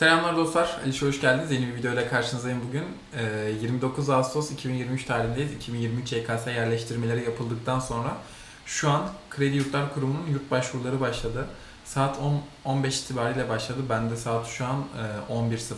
Selamlar dostlar, Alişe hoş geldiniz. Yeni bir videoyla karşınızdayım bugün. Ee, 29 Ağustos 2023 tarihindeyiz. 2023 YKS yerleştirmeleri yapıldıktan sonra şu an Kredi Yurtlar Kurumu'nun yurt başvuruları başladı. Saat 10 15 itibariyle başladı. Ben de saat şu an e, 11.03.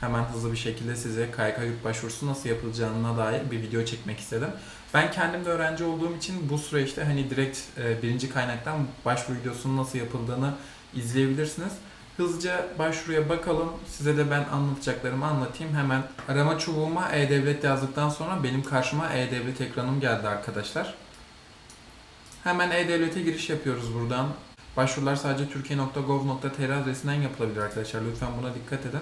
Hemen hızlı bir şekilde size KYK yurt başvurusu nasıl yapılacağına dair bir video çekmek istedim. Ben kendim de öğrenci olduğum için bu süreçte hani direkt e, birinci kaynaktan başvuru videosunun nasıl yapıldığını izleyebilirsiniz. Hızlıca başvuruya bakalım. Size de ben anlatacaklarımı anlatayım. Hemen arama çubuğuma E-Devlet yazdıktan sonra benim karşıma E-Devlet ekranım geldi arkadaşlar. Hemen E-Devlet'e giriş yapıyoruz buradan. Başvurular sadece türkiye.gov.tr adresinden yapılabilir arkadaşlar. Lütfen buna dikkat edin.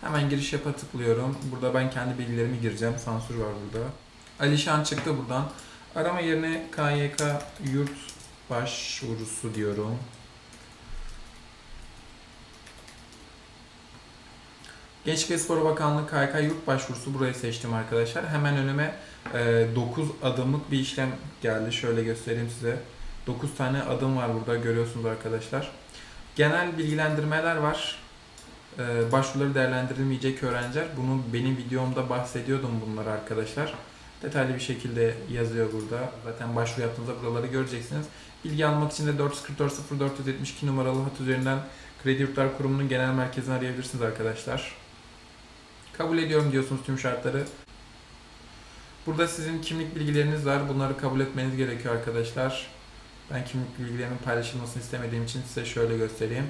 Hemen giriş yapa tıklıyorum. Burada ben kendi bilgilerimi gireceğim. Sansür var burada. Alişan çıktı buradan. Arama yerine KYK yurt başvurusu diyorum. Gençlik ve Spor Bakanlığı KYK yurt başvurusu burayı seçtim arkadaşlar. Hemen önüme 9 adımlık bir işlem geldi. Şöyle göstereyim size. 9 tane adım var burada görüyorsunuz arkadaşlar. Genel bilgilendirmeler var. E, başvuruları değerlendirilmeyecek öğrenciler. Bunu benim videomda bahsediyordum bunları arkadaşlar. Detaylı bir şekilde yazıyor burada. Zaten başvuru yaptığınızda buraları göreceksiniz. Bilgi almak için de 444 0472 numaralı hat üzerinden Kredi Yurtlar Kurumu'nun genel merkezini arayabilirsiniz arkadaşlar. Kabul ediyorum diyorsunuz tüm şartları. Burada sizin kimlik bilgileriniz var. Bunları kabul etmeniz gerekiyor arkadaşlar. Ben kimlik bilgilerimin paylaşılmasını istemediğim için size şöyle göstereyim.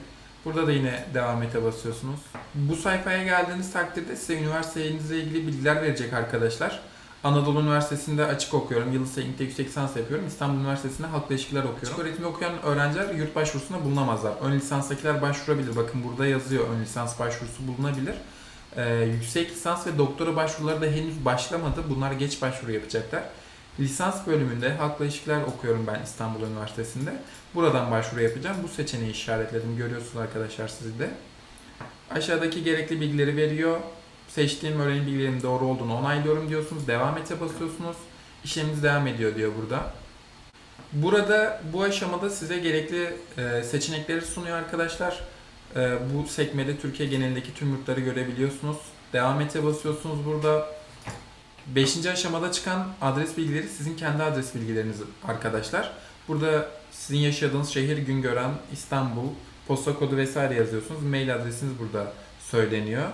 Burada da yine devam ete basıyorsunuz. Bu sayfaya geldiğiniz takdirde size üniversitenizle ilgili bilgiler verecek arkadaşlar. Anadolu Üniversitesi'nde açık okuyorum. Yıldız Teknik'te yüksek lisans yapıyorum. İstanbul Üniversitesi'nde halkla ilişkiler okuyorum. Açık öğretimde okuyan öğrenciler yurt başvurusunda bulunamazlar. Ön lisanstakiler başvurabilir. Bakın burada yazıyor ön lisans başvurusu bulunabilir. Ee, yüksek lisans ve doktora başvuruları da henüz başlamadı. Bunlar geç başvuru yapacaklar. Lisans bölümünde halkla ilişkiler okuyorum ben İstanbul Üniversitesi'nde. Buradan başvuru yapacağım. Bu seçeneği işaretledim. Görüyorsunuz arkadaşlar siz de. Aşağıdaki gerekli bilgileri veriyor. Seçtiğim öğrenim bilgilerinin doğru olduğunu onaylıyorum diyorsunuz. Devam ete basıyorsunuz. İşleminiz devam ediyor diyor burada. Burada bu aşamada size gerekli e, seçenekleri sunuyor arkadaşlar. E, bu sekmede Türkiye genelindeki tüm yurtları görebiliyorsunuz. Devam ete basıyorsunuz burada. Beşinci aşamada çıkan adres bilgileri sizin kendi adres bilgileriniz arkadaşlar. Burada sizin yaşadığınız şehir, Güngören, İstanbul, posta kodu vesaire yazıyorsunuz. Mail adresiniz burada söyleniyor.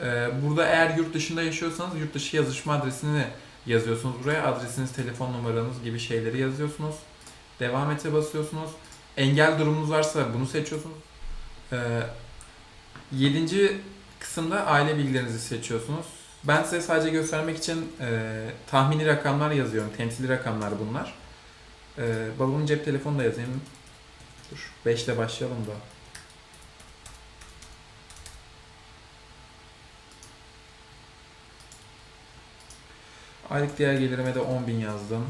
Ee, burada eğer yurt dışında yaşıyorsanız yurt dışı yazışma adresini yazıyorsunuz buraya. Adresiniz, telefon numaranız gibi şeyleri yazıyorsunuz. Devam ete basıyorsunuz. Engel durumunuz varsa bunu seçiyorsunuz. Ee, yedinci kısımda aile bilgilerinizi seçiyorsunuz. Ben size sadece göstermek için e, tahmini rakamlar yazıyorum. Temsili rakamlar bunlar. E, babamın cep telefonu da yazayım. Dur 5 ile başlayalım da. Aylık diğer gelirime de 10.000 yazdım.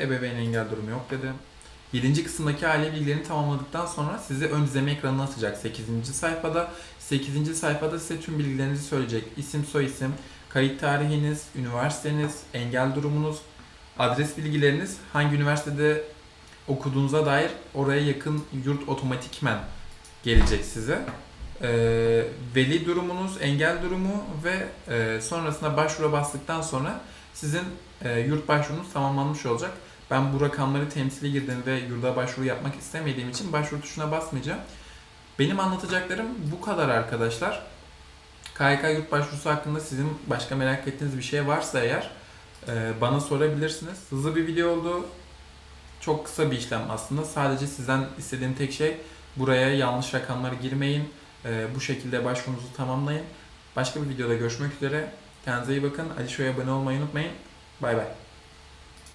Ebeveyn engel durumu yok dedim. 7. kısımdaki aile bilgilerini tamamladıktan sonra sizi ön izleme ekranına atacak 8. sayfada. 8. sayfada size tüm bilgilerinizi söyleyecek. İsim, soyisim, kayıt tarihiniz, üniversiteniz, engel durumunuz, adres bilgileriniz, hangi üniversitede okuduğunuza dair oraya yakın yurt otomatikmen gelecek size. Ee, veli durumunuz, engel durumu ve e, sonrasında başvura bastıktan sonra sizin e, yurt başvurunuz tamamlanmış olacak. Ben bu rakamları temsili girdim ve yurda başvuru yapmak istemediğim için başvuru tuşuna basmayacağım. Benim anlatacaklarım bu kadar arkadaşlar. KYK yurt başvurusu hakkında sizin başka merak ettiğiniz bir şey varsa eğer e, bana sorabilirsiniz. Hızlı bir video oldu. Çok kısa bir işlem aslında. Sadece sizden istediğim tek şey buraya yanlış rakamlar girmeyin. E, bu şekilde başvurunuzu tamamlayın. Başka bir videoda görüşmek üzere. Kendinize iyi bakın. Ali Show'a abone olmayı unutmayın. Bay bay.